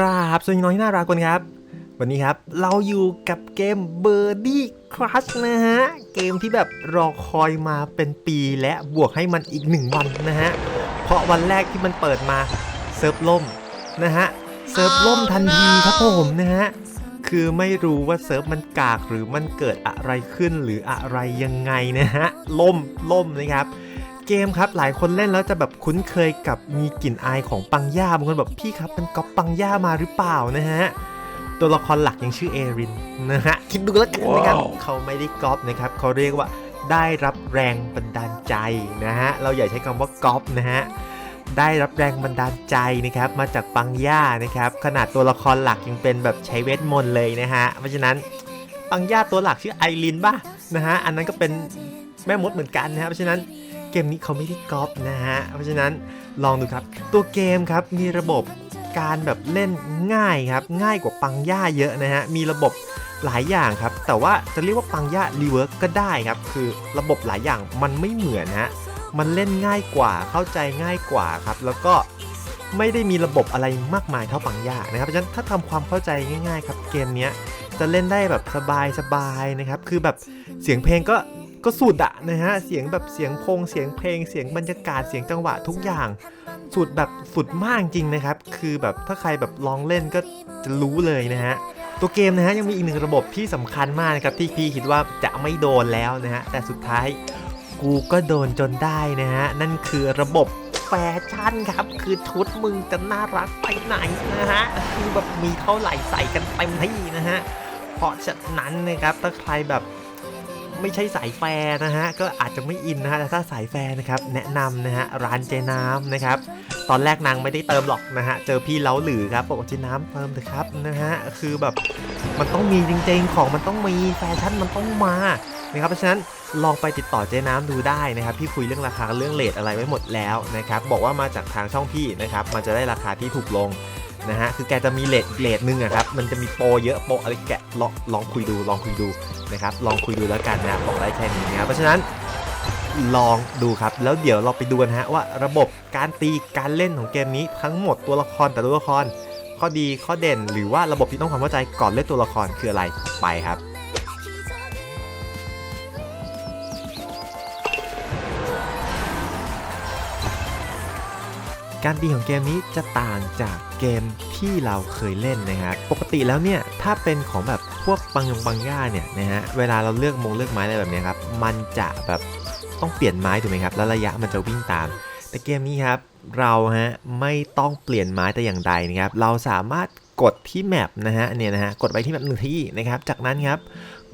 ราบสวัสดีน้อยน่ารักคนครับ วันนี้ครับเราอยู่กับเกม Birdie Crush นะฮะ เกมที่แบบรอคอยมาเป็นปีและบวกให้มันอีกหนึ่งวันนะฮะ เพราะวันแรกที่มันเปิดมาเซิร์ฟล่มนะฮะ เซิร์ฟล่มทันทีครับผมนะฮะ คือไม่รู้ว่าเซิร์ฟมันกากหรือมันเกิดอะไรขึ้นหรืออะไรยังไงนะฮะล่มล่มนะครับ เกมครับหลายคนเล่นแล้วจะแบบคุ้นเคยกับมีกลิ่นอายของปังย่าบางคนแบบพี่ครับเป็นก๊อปปังย่ามาหรือเปล่านะฮะตัวละครหลักยังชื่อเอรินนะฮะคิดดูแล้วกันนะครับว้าวเขาไม่ได้ก๊อปนะครับเขาเรียกว่าได้รับแรงบันดาลใจนะฮะเราอย่าใช้คำว่าก๊อปนะฮะได้รับแรงบันดาลใจนะครับมาจากปังย่านะครับขนาดตัวละครหลักยังเป็นแบบใช้เวทมนต์เลยนะฮะเพราะฉะนั้นปังย่าตัวหลักชื่อไอรินป่ะนะฮะอันนั้นก็เป็นแม่มดเหมือนกันนะฮะเพราะฉะนั้น เกมนี้เขาไม่ได้ก๊อปนะฮะ เพราะฉะนั้นลองดูครับ ตัวเกมครับมีระบบการแบบเล่นง่ายครับ ง่ายกว่าปังย่าเยอะนะฮะ มีระบบหลายอย่างครับ แต่ว่าจะเรียกว่าปังย่ารีเวิร์กก็ได้ครับ คือระบบหลายอย่างมันไม่เหมือนฮะ มันเล่นง่ายกว่า เข้าใจง่ายกว่าครับ แล้วก็ไม่ได้มีระบบอะไรมากมายเท่าปังย่านะครับ เพราะฉะนั้นถ้าทำความเข้าใจง่าย ๆ ครับเกมเนี้ยจะเล่นได้แบบสบายๆนะครับ คือแบบเสียงเพลงก็ ก็สุดอะนะฮะเสียงแบบเสียงพงเสียงเพลงเสียงบรรยากาศเสียงจังหวะทุกอย่าง สุดแบบสุดมากจริงนะครับ คือแบบถ้าใครแบบลองเล่นก็จะรู้เลยนะฮะตัวเกมนะฮะยังมีอีกหนึ่งระบบที่สำคัญมากนะครับที่พี่คิดว่าจะไม่โดนแล้วนะฮะแต่สุดท้ายกูก็โดนจนได้นะฮะนั่นคือระบบแฟชั่นครับ คือชุดมึงจะน่ารักไปไหนนะฮะคือแบบมีเท่าไหร่ใส่กันเต็มที่นะฮะเพราะฉะนั้นนะครับถ้าใครแบบ ไม่ใช่สายแฟร์นะฮะก็อาจจะไม่อินนะฮะแต่ถ้าสายแฟร์นะครับแนะนำนะฮะร้านเจน้ำนะครับตอนแรกนางไม่ได้เติมหรอกนะฮะเจอพี่เล้าหลือครับบอกเจน้ำเติมเถอะครับนะฮะคือแบบมันต้องมีจริงๆของมันต้องมีแฟชั่นมันต้องมานะครับเพราะฉะนั้นลองไปติดต่อเจ๊น้ำดูได้นะครับพี่คุยเรื่องราคาเรื่องเลทอะไรไว้หมดแล้วนะครับบอกว่ามาจากทางช่องพี่นะครับมันจะได้ราคาที่ถูกลง นะฮะคือแกจะมีเลทเลทหนึ่งอะครับมันจะมีโปรเยอะโปรอะไรแกะลองลองคุยดูลองคุยดูนะครับลองคุยดูแล้วกันนะบอกได้แค่นี้นะครับเพราะฉะนั้นลองดูครับ แล้วเดี๋ยวเราไปดูกันฮะว่าระบบการตีการเล่นของเกมนี้ทั้งหมดตัวละครแต่ละตัวละคร ข้อดีข้อเด่นหรือว่าระบบที่ต้องความเข้าใจก่อนเล่นตัวละครคืออะไรไปครับการตีของเกมนี้จะต่างจาก เกมที่เราเคยเล่นนะครับปกติแล้วเนี่ยถ้าเป็นของแบบพวกปังยงปังย่าเนี่ยนะฮะเวลาเราเลือกมงเลือกไม้อะไรแบบนี้ครับมันจะแบบต้องเปลี่ยนไม้ถูกไหมครับแล้วระยะมันจะวิ่งตาม แต่เกมนี้ครับเราฮะไม่ต้องเปลี่ยนไม้แต่อย่างใดนะครับเราสามารถกดที่แมปนะฮะเนี่ยนะฮะกดไปที่แมปหนึ่งที่นะครับจากนั้นครับ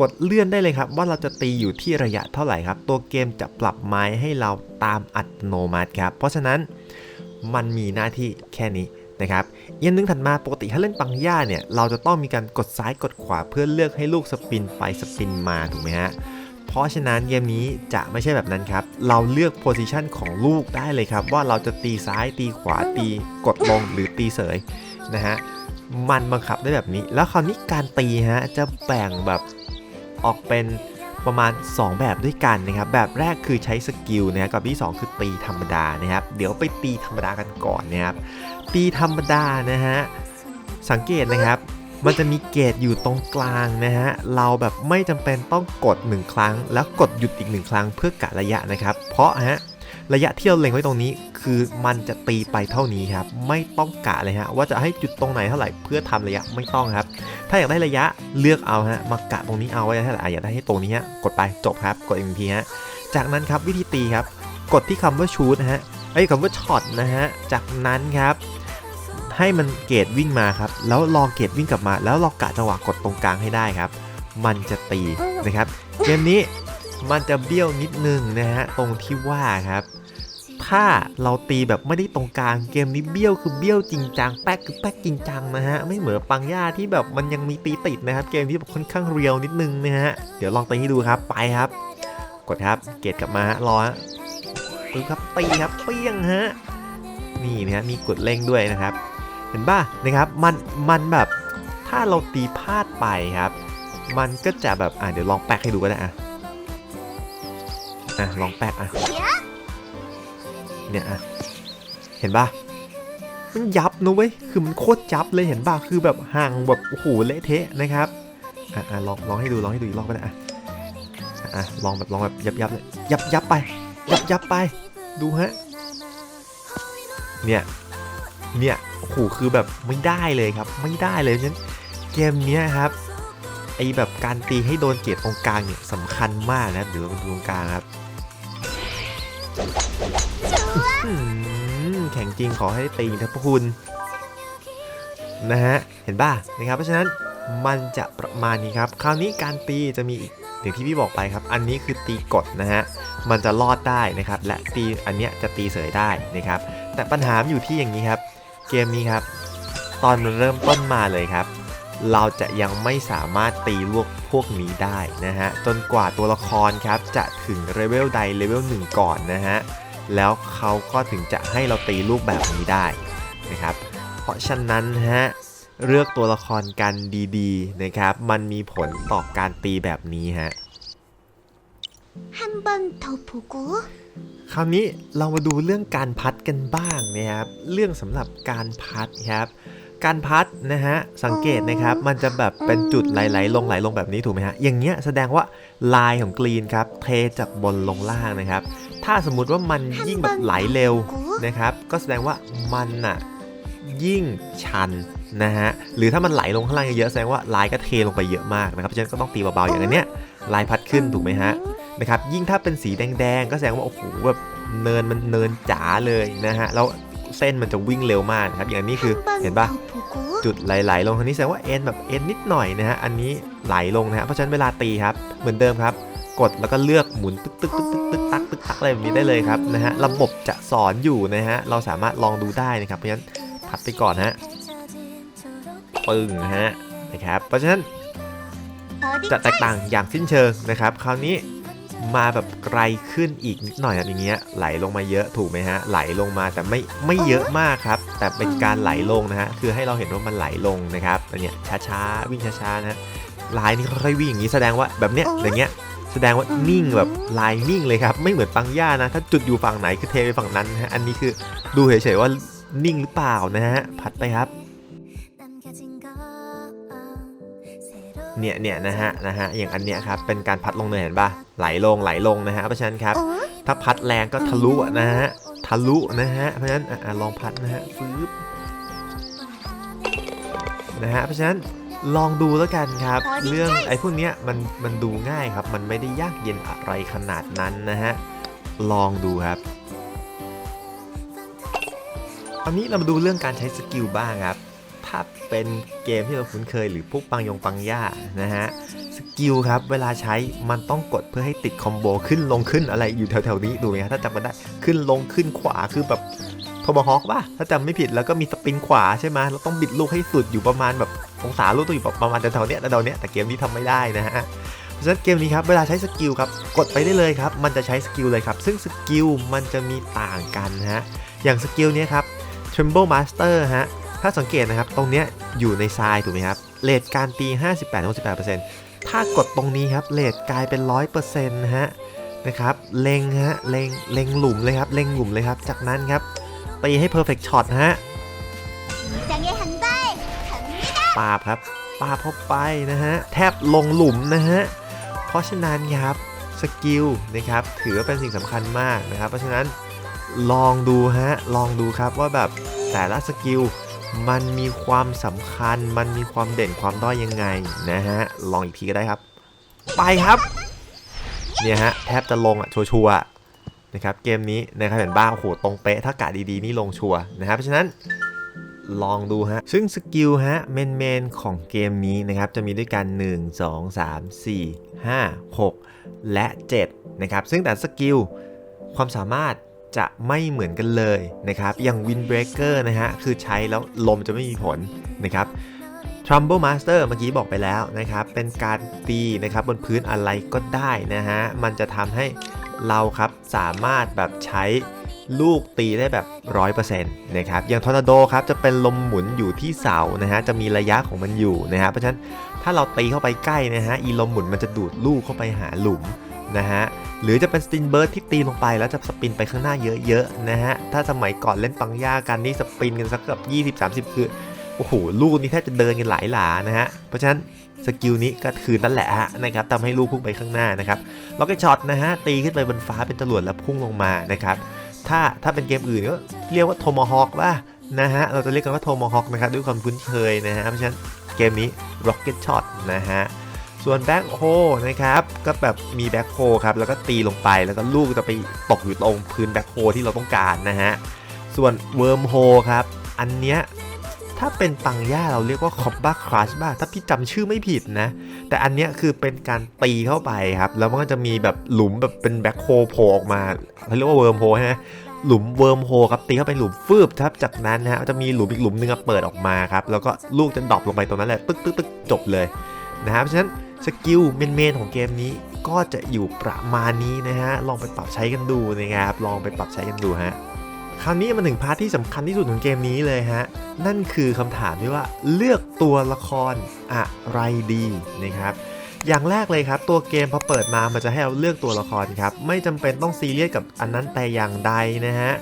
กดเลื่อนได้เลยครับ ว่าเราจะตีอยู่ที่ระยะเท่าไหร่ครับ ตัวเกมจะปรับไม้ให้เราตามอัตโนมัติครับ เพราะฉะนั้นมันมีหน้าที่แค่นี้ นะครับยันนึงถัดมาปกติถ้าเล่นปังย่าเนี่ยเราจะต้องมีการกดซ้ายกดขวาเพื่อเลือกให้ลูกสปินไปสปินมาถูกไหมฮะเพราะฉะนั้นเกมนี้จะไม่ใช่แบบนั้นครับ เราเลือกโพซิชันของลูกได้เลยครับ ว่าเราจะตีซ้ายตีขวาตีกดลงหรือตีเสยนะฮะมันบังคับได้แบบนี้ แล้วคราวนี้การตีฮะจะแบ่งแบบออกเป็น ประมาณ 2 แบบด้วยกันนะครับแบบแรกคือใช้สกิลนะครับกับที่ 2 คือตีธรรมดานะครับเดี๋ยวไปตีธรรมดากันก่อนนะครับตีธรรมดานะฮะสังเกตนะครับมันจะมีเกจอยู่ตรงกลางนะฮะ เราแบบไม่จำเป็นต้องกด 1 ครั้ง แล้วกดหยุดอีก 1 ครั้งเพื่อกะระยะนะครับ เพราะฮะ ระยะที่เราเล็งไว้ตรงนี้ คือมันจะตีไปเท่านี้ครับ ไม่ต้องกะเลยฮะว่าจะให้จุดตรงไหนเท่าไหร่เพื่อทำระยะไม่ต้องครับ ถ้าอยากได้ระยะเลือกเอาฮะมากะตรงนี้เอาไว้เท่าไหร่อยากได้ให้ตรงนี้ฮะกดไปจบครับกด MP ฮะจากนั้นครับวิธีตีครับ กดที่คำว่าชูดฮะไอ้คำว่าช็อตนะฮะจากนั้นครับให้มันเกตวิ่งมาครับ แล้วรอเกตวิ่งกลับมา แล้วรอกะจังหวะกดตรงกลางให้ได้ครับ มันจะตีนะครับ เกมนี้มันจะเบี้ยวนิดนึงนะฮะตรงที่ว่าครับ ถ้าเราตีแบบไม่ได้ตรงกลางเกมนี้เบี้ยวคือเบี้ยวจริงจังแป๊กคือแป๊กจริงจังนะฮะไม่เหมือนปังย่าที่แบบมันยังมีตีติดนะครับเกมที่แบบค่อนข้างเรียวนิดนึงนะฮะเดี๋ยวลองตีให้ดูครับไปครับ กดครับเกตกลับมาฮะรอฮะปึ๊บครับตีครับเปี้ยงฮะนี่นะฮะมีกดเร่งด้วยนะครับ เห็นป่ะนะครับมันมันแบบถ้าเราตีพลาดไปครับ มันก็จะแบบอะเดี๋ยวลองแป๊กให้ดูก็ได้อะอะลองแป๊กอะ เนี่ยอะเห็นป่ะมันยับนะเว้ย คือมันโคตรยับเลยเห็นป่ะคือแบบห่างแบบโอ้โหเละเทะนะครับอะอะลองลองให้ดูลองให้ดูอีกรอบก็ได้อะอะลองแบบลองแบบยับยับเลยยับยับไปยับยับไปดูฮะเนี่ยเนี่ยโอ้โหคือแบบไม่ได้เลยครับ ไม่ได้เลยฉะนั้นเกมเนี้ยครับไอแบบการตีให้โดนเกียรตรงกลางเนี่ยสำคัญมากนะเดี๋ยวเราดูตรงกลางครับ แข่งจริงขอให้ตีนะพระคุณนะฮะเห็นป่ะนะครับเพราะฉะนั้นมันจะประมาณนี้ครับ คราวนี้การตีจะมีอีกอย่างที่พี่บอกไปครับ อันนี้คือตีกดนะฮะมันจะรอดได้นะครับ และตีอันเนี้ยจะตีเสยได้นะครับ แต่ปัญหาอยู่ที่อย่างนี้ครับ เกมนี้ครับ ตอนมันเริ่มต้นมาเลยครับ เราจะยังไม่สามารถตีลวกพวกนี้ได้นะฮะจนกว่าตัวละครครับจะถึงเลเวลใดเลเวลหนึ่งก่อนนะฮะ แล้วเขาก็ถึงจะให้เราตีลูกแบบนี้ได้นะครับ เพราะฉะนั้นฮะเลือกตัวละครกันดีๆนะครับ มันมีผลต่อการตีแบบนี้ฮะคราวนี้เรามาดูเรื่องการพัดกันบ้างนะครับ เรื่องสำหรับการพัดครับ การพัดนะฮะสังเกตนะครับมันจะแบบเป็นจุดไหลๆลงไหลลงแบบนี้ถูกไหมฮะอย่างเงี้ยแสดงว่าลายของกรีนครับเทจากบนลงล่างนะครับ ถ้าสมมุติว่ามันยิ่งแบบไหลเร็วนะครับ ก็แสดงว่ามันน่ะยิ่งชันนะฮะหรือถ้ามันไหลลงข้างล่างเยอะๆแสดงว่าลายก็เทลงไปเยอะมากนะครับเพราะฉะนั้นก็ต้องตีเบาๆอย่างอันเนี้ยลายพัดขึ้นถูกไหมฮะนะครับยิ่งถ้าเป็นสีแดงๆ ก็แสดงว่าโอ้โหแบบเนินมันเนินจ๋าเลยนะฮะแล้ว เส้นมันจะวิ่งเร็วมากครับอย่างนี้คือเห็นปะจุดไหลๆลงทางนี้แสดงว่าเอ็นแบบเอ็นนิดหน่อยนะฮะอันนี้ไหลลงนะฮะเพราะฉะนั้นเวลาตีครับเหมือนเดิมครับ กดแล้วก็เลือกหมุนตึ๊กตึ๊กตึ๊กตึ๊กตึ๊กตักตึกตักอะไรแบบนี้ได้เลยครับนะฮะระบบจะสอนอยู่นะฮะเราสามารถลองดูได้นะครับเพราะฉะนั้นผัดไปก่อนฮะปึ้งฮะนะครับเพราะฉะนั้นจะแตกต่างอย่างสิ้นเชิงนะครับ คราวนี้ มาแบบไกลขึ้นอีกนิดหน่อยอย่างเงี้ยไหลลงมาเยอะถูกไหมฮะไหลลงมาแต่ไม่ไม่เยอะมากครับ แต่เป็นการไหลลงนะฮะคือให้เราเห็นว่ามันไหลลงนะครับอันเนี้ยช้าๆวิ่งช้าๆนะลายนี่ค่อยๆวิ่งอย่างนี้แสดงว่าแบบเนี้ยอย่างเงี้ยแสดงว่านิ่งแบบลายนิ่งเลยครับ ไม่เหมือนปังย่านะ ถ้าจุดอยู่ฝั่งไหนคือเทไปฝั่งนั้นฮะอันนี้คือดูเฉยๆว่านิ่งหรือเปล่านะฮะพัดไปครับ เนี่ยเนี่ยนะฮะนะฮะอย่างอันเนี้ยครับเป็นการพัดลงเนินเห็นปะไหลลงไหลลงนะฮะเพราะฉะนั้นครับ?ถ้าพัดแรงก็ทะลุนะฮะทะลุนะฮะเพราะฉะนั้นอะลองพัดนะฮะฟืบนะฮะเพราะฉะนั้นลองดูแล้วกันครับ เรื่องไอ้พวกเนี้ยมันมันดูง่ายครับ มันไม่ได้ยากเย็นอะไรขนาดนั้นนะฮะลองดูครับตอนนี้เรามาดูเรื่องการใช้สกิลบ้างครับ ถ้าเป็นเกมที่เราคุ้นเคยหรือพวกปังยงปังย่านะฮะสกิลครับเวลาใช้มันต้องกดเพื่อให้ติดคอมโบขึ้นลงขึ้นอะไรอยู่แถวๆนี้ดูไหมครับถ้าจำกันได้ขึ้นลงขึ้นขวาคือแบบโทบฮอกป่ะถ้าจำไม่ผิดแล้วก็มีสปินขวาใช่ไหมเราต้องบิดลูกให้สุดอยู่ประมาณแบบองศาลูกต้องอยู่ประมาณแถวๆเนี้ยแถวๆเนี้ยแต่เกมนี้ทำไม่ได้นะฮะเพราะฉะนั้นเกมนี้ครับเวลาใช้สกิลครับกดไปได้เลยครับมันจะใช้สกิลเลยครับซึ่งสกิลมันจะมีต่างกันฮะอย่างสกิลเนี้ยครับ Tremble Master ฮะ ถ้าสังเกตนะครับตรงเนี้ยอยู่ในทรายถูกไหมครับเลทการตี 58-68%ถ้ากดตรงนี้ครับเลทกลายเป็น 100%นะฮะนะครับเล็งฮะเล็งเล็งหลุมเลยครับเล็งหลุมเลยครับ จากนั้นครับตีให้เ perfect shot ฮะปาบครับปาบเข้าไปนะฮะแทบลงหลุมนะฮะเพราะฉะนั้นครับสกิลนะครับถือว่าเป็นสิ่งสำคัญมากนะครับ เพราะฉะนั้นลองดูฮะลองดูครับว่าแบบแต่ละสกิล มันมีความสำคัญ มันมีความเด่นความด้อยยังไงนะฮะ ลองอีกทีก็ได้ครับ ไปครับ เนี่ยฮะแทบจะลงอะ ชัวร์ๆนะครับ เกมนี้นะครับเห็นบ้างโอ้โหตรงเป๊ะ ถ้ากะดีๆ นี่ลงชัวร์นะครับ เพราะฉะนั้นลองดูฮะ ซึ่งสกิลฮะเมนเมนของเกมนี้นะครับ จะมีด้วยกัน 1 2 3 4 5 6 และ 7 นะครับ ซึ่งแต่สกิลความสามารถ จะไม่เหมือนกันเลยนะครับ อย่าง Windbreaker นะฮะ คือใช้แล้วลมจะไม่มีผลนะครับ Trumble Master เมื่อกี้บอกไปแล้วนะครับ เป็นการตีนะครับบนพื้นอะไรก็ได้นะฮะ มันจะทำให้เราครับสามารถแบบใช้ลูกตีได้แบบ 100%นะครับ อย่างทอร์นาโดครับจะเป็นลมหมุนอยู่ที่เสานะฮะ จะมีระยะของมันอยู่นะฮะ เพราะฉะนั้นถ้าเราตีเข้าไปใกล้นะฮะ อีลมหมุนมันจะดูดลูกเข้าไปหาหลุม นะฮะหรือจะเป็นสปินเบิร์ดที่ตีลงไปแล้วจะสปินไปข้างหน้าเยอะๆนะฮะถ้าสมัยก่อนเล่นปังย่ากันนี่สปินกันสักเกือบ20-30 คือโอ้โหลูกนี้แทบจะเดินกันหลายหลานะฮะเพราะฉะนั้นสกิลนี้ก็คือนั่นแหละฮะนะครับทำให้ลูกพุ่งไปข้างหน้านะครับล็อกเก็ตช็อตนะฮะตีขึ้นไปบนฟ้าเป็นจรวดแล้วพุ่งลงมานะครับถ้าถ้าเป็นเกมอื่นก็เรียกว่าโทมฮอคว่านะฮะเราจะเรียกกันว่าโทมฮอคนะครับด้วยความคุ้นเคยนะฮะเพราะฉะนั้นเกมนี้ Rocket Shot นะฮะ ส่วนแบ็คโฮนะครับก็แบบมีแบ็คโฮครับแล้วก็ตีลงไปแล้วก็ลูกจะไปตกอยู่ตรงพื้นแบ็คโฮที่เราต้องการนะฮะส่วนเวิร์มโฮครับอันเนี้ยถ้าเป็นปังย่าเราเรียกว่าคอบบ้าครัชบ้าถ้าพี่จำชื่อไม่ผิดนะ แต่อันเนี้ยคือเป็นการตีเข้าไปครับ แล้วมันก็จะมีแบบหลุมแบบเป็นแบ็คโฮโผล่ออกมาเขาเรียกว่าเวิร์มโฮใช่ไหมหลุมเวิร์มโฮครับตีเข้าไปหลุมฟืบครับจากนั้นนะฮะจะมีหลุมอีกหลุมนึงอเปิดออกมาครับแล้วก็ลูกจะดรอปลงไปตรงนั้นแหละตึ๊กตึ๊กตึ๊กจบเลยนะครับเพราะฉะนั้น สกิลเมนเมนของเกมนี้ก็จะอยู่ประมาณนี้นะฮะ ลองไปปรับใช้กันดูนะครับ ลองไปปรับใช้กันดูฮะ คราวนี้มาถึงพาร์ทที่สำคัญที่สุดของเกมนี้เลยฮะ นั่นคือคำถามที่ว่าเลือกตัวละครอะไรดีนะครับอย่างแรกเลยครับ ตัวเกมพอเปิดมามันจะให้เราเลือกตัวละครครับ ไม่จำเป็นต้องซีเรียสกับอันนั้นแต่อย่างใดนะฮะ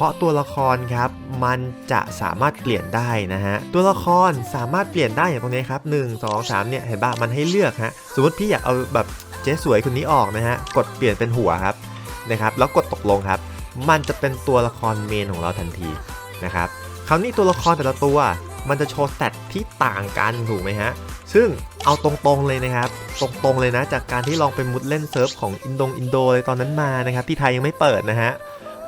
ราะตัวละครครับมันจะสามารถเปลี่ยนได้นะฮะตัวละครสามารถเปลี่ยนได้อย่างตรงนี้ครับ1 2 3เนี่ยเห็นปะมันให้เลือกฮะสมมติพี่อยากเอาแบบเจ๊สวยคนนี้ออกนะฮะกดเปลี่ยนเป็นหัวครับนะครับแล้วกดตกลงครับ มันจะเป็นตัวละครเมนของเราทันทีนะครับคราวนี้ตัวละครแต่ละตัวมันจะโชว์สแตทที่ต่างกันถูกไหมฮะซึ่งเอาตรงๆเลยนะครับ ตรงๆเลยนะ จากการที่ลองไปมุดเล่นเซิร์ฟของอินโดอินโดเลยตอนนั้นมานะครับที่ไทยยังไม่เปิดนะฮะ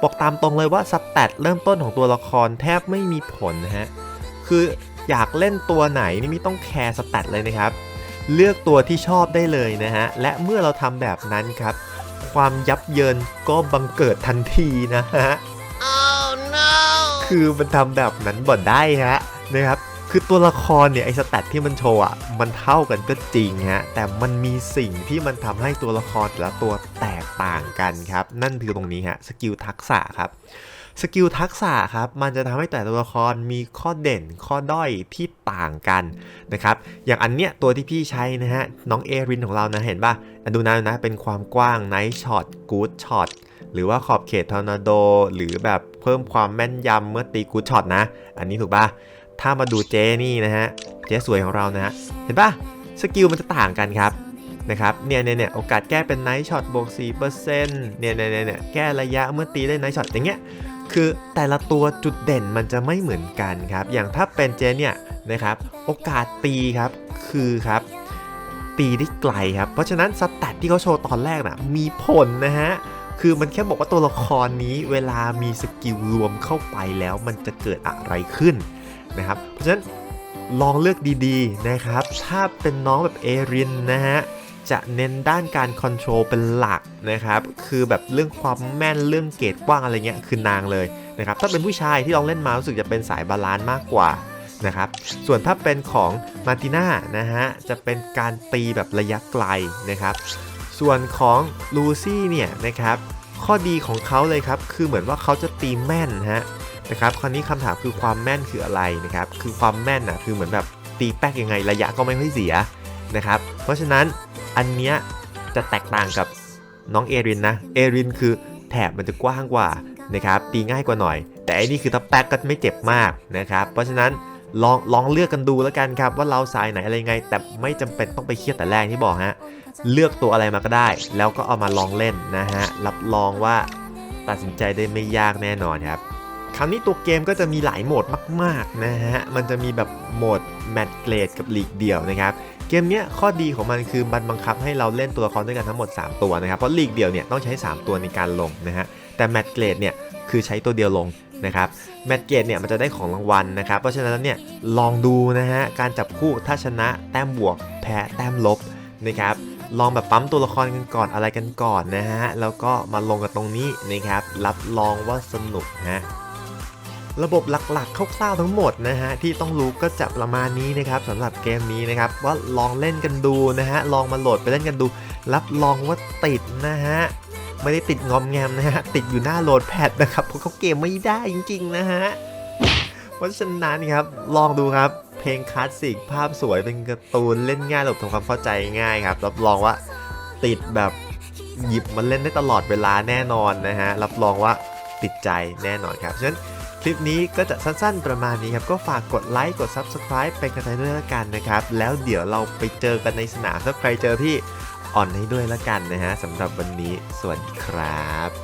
บอกตามตรงเลยว่าสแตทเริ่มต้นของตัวละครแทบไม่มีผลนะฮะ คืออยากเล่นตัวไหนนี่ไม่ต้องแคร์สแตทเลยนะครับ เลือกตัวที่ชอบได้เลยนะฮะ และเมื่อเราทำแบบนั้นครับ ความยับเยินก็บังเกิดทันทีนะฮะคือมันทำแบบนั้นบ่ได้ฮะนะครับ คือตัวละครเนี่ยไอ้สแตทที่มันโชว์อะมันเท่ากันก็จริงฮะแต่มันมีสิ่งที่มันทำให้ตัวละครแต่ละตัวแตกต่างกันครับ นั่นคือตรงนี้ฮะสกิลทักษะครับสกิลทักษะครับมันจะทำให้แต่ตัวละครมีข้อเด่นข้อด้อยที่ต่างกันนะครับอย่างอันเนี้ยตัวที่พี่ใช้นะฮะน้องเอรินของเรานะเห็นป่ะอะดูนะนะเป็นความกว้างไนท์ช็อตกู๊ดช็อตหรือว่าขอบเขตทอร์นาโด หรือแบบเพิ่มความแม่นยำเมื่อตีกู๊ดช็อตนะ อันนี้ถูกป่ะ ถ้ามาดูเจนี่นะฮะ เจสวยของเรานะฮะ เห็นป่ะสกิลมันจะต่างกันครับนะครับเนี่ยเนี่ยเนี่ยโอกาสแก้เป็นไนท์ช็อตบวก4%เนี่ยเนี่ยเนี่ยเนี่ยแก้ระยะเมื่อตีได้ไนท์ช็อตอย่างเงี้ยคือแต่ละตัวจุดเด่นมันจะไม่เหมือนกันครับ อย่างถ้าเป็นเจนเนี่ยนะครับโอกาสตีครับคือครับตีได้ไกลครับ เพราะฉะนั้นสแตทที่เขาโชว์ตอนแรกนะมีผลนะฮะคือมันแค่บอกว่าตัวละครนี้เวลามีสกิลรวมเข้าไปแล้วมันจะเกิดอะไรขึ้น นะครับ เพราะฉะนั้นลองเลือกดีๆนะครับ ถ้าเป็นน้องแบบเอรินนะฮะจะเน้นด้านการคอนโทรลเป็นหลักนะครับ คือแบบเรื่องความแม่นเรื่องเกรดกว้างอะไรเงี้ยคือนางเลยนะครับ ถ้าเป็นผู้ชายที่ลองเล่นมารู้สึกจะเป็นสายบาลานซ์มากกว่านะครับ ส่วนถ้าเป็นของมาติน่านะฮะจะเป็นการตีแบบระยะไกลนะครับ ส่วนของลูซี่เนี่ยนะครับข้อดีของเขาเลยครับ คือเหมือนว่าเขาจะตีแม่นฮะ นะครับคราวนี้คำถามคือความแม่นคืออะไรนะครับคือความแม่นอะคือเหมือนแบบตีแป๊กยังไงระยะก็ไม่ค่อยเสียนะครับเพราะฉะนั้นอันเนี้ยจะแตกต่างกับน้องเอรินนะเอรินคือแถบมันจะกว้างกว่านะครับตีง่ายกว่าหน่อย แต่อันนี้คือถ้าแป๊กก็ไม่เจ็บมากนะครับเพราะฉะนั้นลองลองเลือกกันดูแล้วกันครับว่าเราสายไหนอะไรไง แต่ไม่จำเป็นต้องไปเครียดแต่แรกที่บอกฮะเลือกตัวอะไรมาก็ได้ แล้วก็เอามาลองเล่นนะฮะรับรองว่าตัดสินใจได้ไม่ยากแน่นอนครับ คราวนี้ตัวเกมก็จะมีหลายโหมดมากๆนะฮะ มันจะมีแบบโหมดแมตช์เกรดกับลีกเดี่ยวนะครับ เกมเนี้ยข้อดีของมันคือมันบังคับให้เราเล่นตัวละครด้วยกันทั้งหมด 3 ตัวนะครับ เพราะลีกเดียวเนี่ยต้องใช้ 3 ตัวในการลงนะฮะ แต่แมตช์เกรดเนี่ยคือใช้ตัวเดียวลงนะครับ แมตช์เกรดเนี่ยมันจะได้ของรางวัลนะครับ เพราะฉะนั้นแล้วเนี่ยลองดูนะฮะ การจับคู่ถ้าชนะแต้มบวก แพ้แต้มลบนะครับลองแบบปั๊มตัวละครกันก่อนอะไรกันก่อนนะฮะ แล้วก็มาลงกันตรงนี้นะครับ รับรองว่าสนุกฮะ ระบบหลักๆคร่าวๆทั้งหมดนะฮะที่ต้องรู้ก็จะประมาณนี้นะครับสำหรับเกมนี้นะครับว่าลองเล่นกันดูนะฮะลองมาโหลดไปเล่นกันดู รับรองว่าติดนะฮะไม่ได้ติดงอมแงมนะฮะติดอยู่หน้าโหลดแพดนะครับเพราะเขาเกมไม่ได้จริงๆนะฮะเพราะฉะนั้นครับลองดูครับเพลงคลาสสิกภาพสวยเป็นการ์ตูนเล่นง่ายระบบทำความเข้าใจง่ายครับรับรองว่าติดแบบหยิบมาเล่นได้ตลอดเวลาแน่นอนนะฮะรับรองว่าติดใจแน่นอนครับฉะนั้น คลิปนี้ก็จะสั้นๆประมาณนี้ครับ ก็ฝากกดไลค์กด Subscribe เป็นกำลังใจด้วยละกันนะครับ แล้วเดี๋ยวเราไปเจอกันในสนามถ้าใครเจอพี่อ่อนให้ด้วยละกันนะฮะสำหรับวันนี้สวัสดีครับ